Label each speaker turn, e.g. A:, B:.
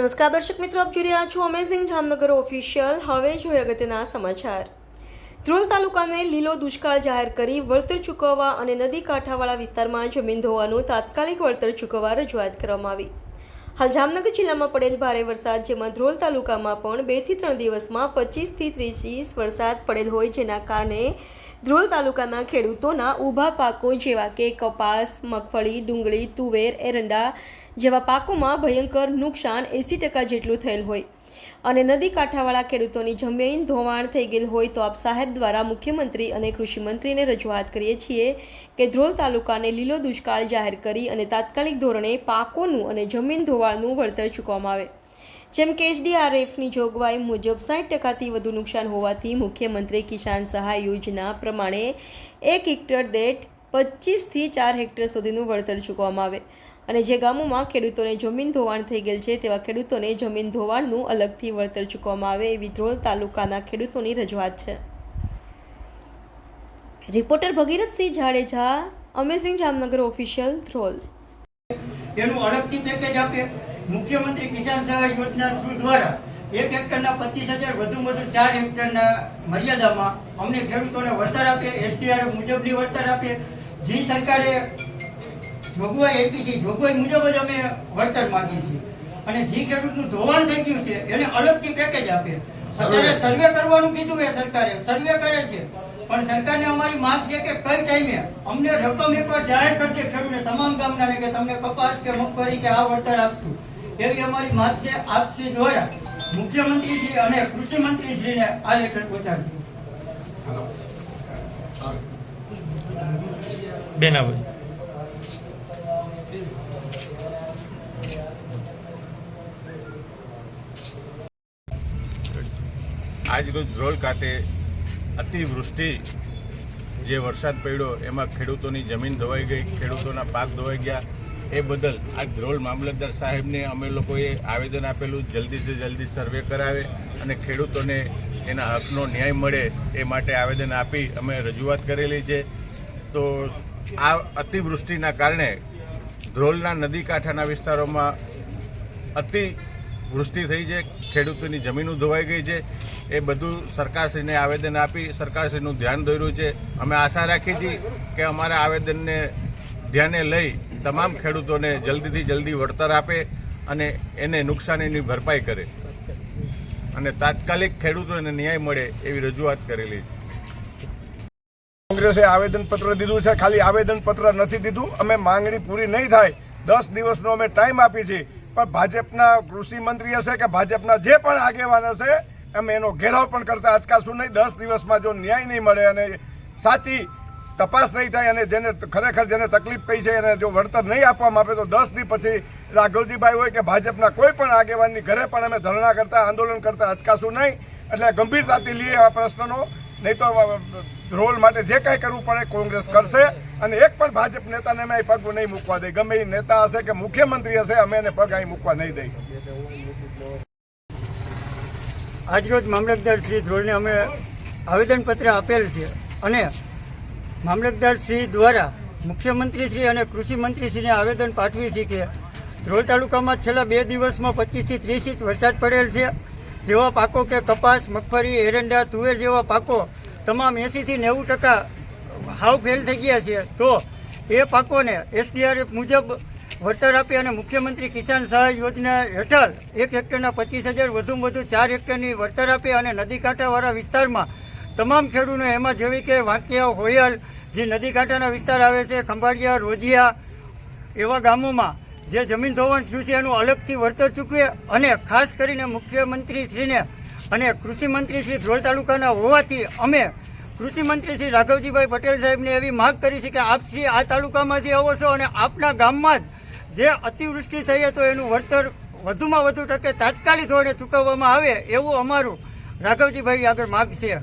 A: નમસ્કાર દર્શક મિત્રો, આપ જોઈ રહ્યા છો અમેઝિંગ જામનગર ઓફિશિયલ હવે જોઈએ અગત્યના સમાચાર. ધ્રોલ તાલુકાને લીલો દુષ્કાળ જાહેર કરી વળતર ચૂકવવા અને નદી કાંઠાવાળા વિસ્તારમાં જમીન ધોવાનું તાત્કાલિક વળતર ચૂકવવા રજૂઆત કરવામાં આવી. હાલ જામનગર જિલ્લામાં પડેલ ભારે વરસાદ, જેમાં ધ્રોલ તાલુકામાં પણ બેથી ત્રણ દિવસમાં પચીસથી ત્રીસ વરસાદ પડેલ હોય, જેના કારણે ધ્રોલ તાલુકાના ખેડૂતોના ઊભા પાકો જેવા કે કપાસ, મગફળી, ડુંગળી, તુવેર, એરંડા જેવા પાકોમાં ભયંકર નુકસાન એંસી ટકા જેટલું થયેલ હોય. અને નદી કાંઠાવાળા ખેડૂતોની જમીન ધોવાણ થઈ ગયેલ હોય તો આપ સાહેબ દ્વારા મુખ્યમંત્રી અને કૃષિમંત્રીને રજૂઆત કરીએ છીએ કે ધ્રોલ તાલુકાને લીલો દુષ્કાળ જાહેર કરી અને તાત્કાલિક ધોરણે પાકોનું અને જમીન ધોવાણનું વળતર ચૂકવવામાં આવે. જેમ કે એચડીઆરએફની જોગવાઈ મુજબ સાઠ ટકાથી વધુ નુકસાન હોવાથી મુખ્યમંત્રી કિસાન સહાય યોજના પ્રમાણે એક હેક્ટર દીઠ પચીસથી ચાર હેક્ટર સુધીનું વળતર ચૂકવવામાં આવે. અને જે ગામોમાં ખેડૂતોને જમીન ધોવાણ થઈ ગયેલ છે, તેવા ખેડૂતોને જમીન ધોવાણનું અલગથી વળતર ચૂકવવામાં આવે એવી ધ્રોલ તાલુકાના ખેડૂતોની રજૂઆત છે. Reporter Bhagirathsinh Jadeja, amazing Jamnagar official Dhrol.
B: તેનું અલગથી પેકેજ આપે મુખ્યમંત્રી કિસાન સહાય યોજના થ્રુ દ્વારા એક હેક્ટરના પચીસ હજાર વધુ વધુ ચાર હેક્ટરના મર્યાદામાં અમને ખેડૂતોને વળતર આપે એસડીઆરએફ મુજબની વળતર આપે. જે સરકારે જોગવાઈ આપી છે જોગવાઈ મુજબ જ અમે વળતર માગીએ છીએ. અને જે ખેડૂતનું ધોવાણ થઈ ગયું છે એને અલગથી પેકેજ આપે. અત્યારે સર્વે કરવાનું કીધું એ સરકારે. સર્વે કરે છે. પણ સરકારને અમારી માંગ છે કે કઈ ટાઈમે અમને રકમ એકવાર જાહેર કરજે ખેડૂતને તમામ ગામના કે તમને કપાસ કે મગફળી કે આ વળતર આપશું. એવી અમારી માંગ છે આપશ્રી દ્વારા મુખ્યમંત્રી શ્રી અને કૃષિ મંત્રી શ્રીને આ લેટર પહોંચાડજો.
C: બેનાભાઈ.
D: આજ રોજ ધ્રોલ ખાતે અતિવૃષ્ટિ જે વરસાદ પડ્યો એમાં ખેડૂતોની જમીન ધોવાઈ ગઈ ખેડૂતોના પાક ધોવાઈ ગયા એ બદલ આ ધ્રોલ મામલતદાર સાહેબને અમે લોકોએ આવેદન આપેલું જલ્દીથી જલ્દી સર્વે કરાવે અને ખેડૂતોને એના હકનો ન્યાય મળે એ માટે આવેદન આપી અમે રજૂઆત કરેલી છે. તો આ અતિવૃષ્ટિના કારણે ધ્રોલના નદી કાંઠાના વિસ્તારોમાં અતિ વૃષ્ટિ થઈ છે, ખેડૂતોની જમીનો ધોવાઈ ગઈ છે. એ બધું સરકારશ્રીને આવેદન આપી સરકારશ્રીનું ધ્યાન દોર્યું છે. અમે આશા રાખી છીએ કે અમારા આવેદનને ધ્યાને લઈ તમામ ખેડૂતોને જલ્દીથી જલ્દી વળતર આપે અને એને નુકસાનીની ભરપાઈ કરે. અને તાત્કાલિક ખેડૂતોને ન્યાય મળે એવી રજૂઆત કરેલી. છે
E: કોંગ્રેસે આવેદનપત્ર દીધું છે, ખાલી આવેદનપત્ર નથી દીધું. અમે માંગણી પૂરી નહીં થાય. દસ દિવસનો અમે ટાઈમ આપી છે પણ ભાજપના કૃષિ મંત્રી હશે કે ભાજપના જે પણ આગેવાન હશે, અમે એનો ઘેરાવ પણ કરતા શું નહીં, દસ દિવસમાં જો ન્યાય નહીં મળે અને સાચી તપાસ નહીં થાય અને જેને ખરેખર જેને તકલીફ પડી છે એને જો વળતર નહીં આપવામાં આવે તો દસ દી પછી રાઘવજીભાઈ હોય કે ભાજપના કોઈ પણ આગેવાનની ઘરે પણ અમે ધરણા કરતા, આંદોલન કરતા અચકાશું નહીં. એટલે ગંભીરતાથી લઈએ આ પ્રશ્નનો. નહીં તો રોલ માટે જે કાંઈ કરવું પડે કોંગ્રેસ કરશે અને એક પણ ભાજપ નેતાને અમે પગ નહીં મૂકવા દે ગમે એ નેતા હશે કે મુખ્યમંત્રી હશે, અમે એને પગ અહીં મૂકવા નહીં દઈ
B: આજરોજ મામલતદાર શ્રી ધ્રોલને અમે આવેદનપત્ર આપેલ છે અને શ્રી દ્વારા મુખ્યમંત્રી શ્રી અને કૃષિ મંત્રી શ્રીને આવેદન પાઠવી છે કે ધ્રોલ તાલુકામાં છેલ્લા બે દિવસમાં પચીસથી ત્રીસ ઇંચ વરસાદ પડેલ છે. જેવા પાકો કે કપાસ, મગફળી, એરંડા, તુવેર જેવા પાકો તમામ એંસીથી નેવું ટકા હાવ ફેલ થઈ ગયા છે. તો એ પાકોને એસડીઆરએફ મુજબ વળતર આપી અને મુખ્યમંત્રી કિસાન સહાય યોજના હેઠળ એક હેક્ટરના પચીસ હજાર વધુમાં વધુ ચાર હેક્ટરની વળતર આપી અને નદી કાંઠાવાળા વિસ્તારમાં તમામ ખેડૂતો એમાં જેવી કે વાંકિયા હોયલ, જે નદી કાંઠાના વિસ્તાર આવે છે, ખંભાળિયા, રોજિયા એવા ગામોમાં જે જમીન ધોવાણ થયું છે, એનું અલગથી વળતર ચૂકવે અને ખાસ કરીને મુખ્યમંત્રી શ્રીને અને કૃષિમંત્રી શ્રી ધ્રોલ તાલુકાના હોવાથી અમે કૃષિમંત્રી શ્રી રાઘવજીભાઈ પટેલ સાહેબને એવી માગ કરી છે કે આપ શ્રી આ તાલુકામાંથી આવો છો અને આપના ગામમાં જ જે અતિવૃષ્ટિ થઈ તો એનું વળતર વધુમાં વધુ ટકે તાત્કાલિક ધોરણે ચૂકવવામાં આવે એવું અમારું રાઘવજીભાઈ આગળ માગ છે.